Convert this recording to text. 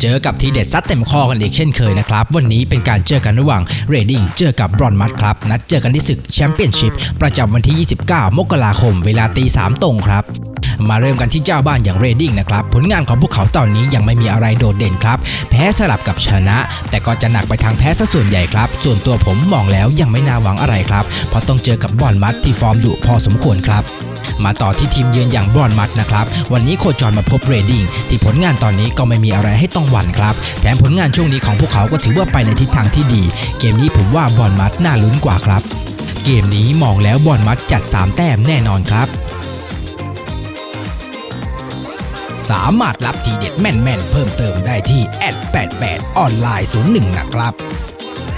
เจอกับทีเด็ดซัดเต็มคอกันอีกเช่นเคยนะครับ วันนี้เป็นการเจอกันระหว่างเรดดิ้งเจอกับบรอนมัดครับนัดเจอกันที่ศึกแชมเปี้ยนชิพประจำวันที่ 29 มกราคม เวลาตี3ตรงครับมาเริ่มกันที่เจ้าบ้านอย่างเรดดิ้งนะครับ ผลงานของพวกเขาตอนนี้ยังไม่มีอะไรโดดเด่นครับ แพ้สลับกับชนะ แต่ก็จะหนักไปทางแพ้ซะส่วนใหญ่ครับ ส่วนตัวผมมองแล้วยังไม่น่าหวังอะไรครับ เพราะต้องเจอกับบอนมัดที่ฟอร์มดุพอสมควรครับ มาต่อที่ทีมเยือนอย่างบรอนมัดนะครับ วันนี้โคจรมาพบเรดดิ้งที่ผลงานตอนนี้ก็ไม่มีอะไรให้ต้องหวั่นครับ แถมผลงานช่วงนี้ของพวกเขาก็ถือว่าไปในทิศทางที่ดี เกมนี้ผมว่าบอนมัดน่าลุ้นกว่าครับ เกมนี้มองแล้วบอนมัดจัด 3 แต้มแน่นอนครับสามารถรับทีเด็ดแม่นๆ เพิ่มเติมได้ที่แอด88ออนไลน์01 นะครับ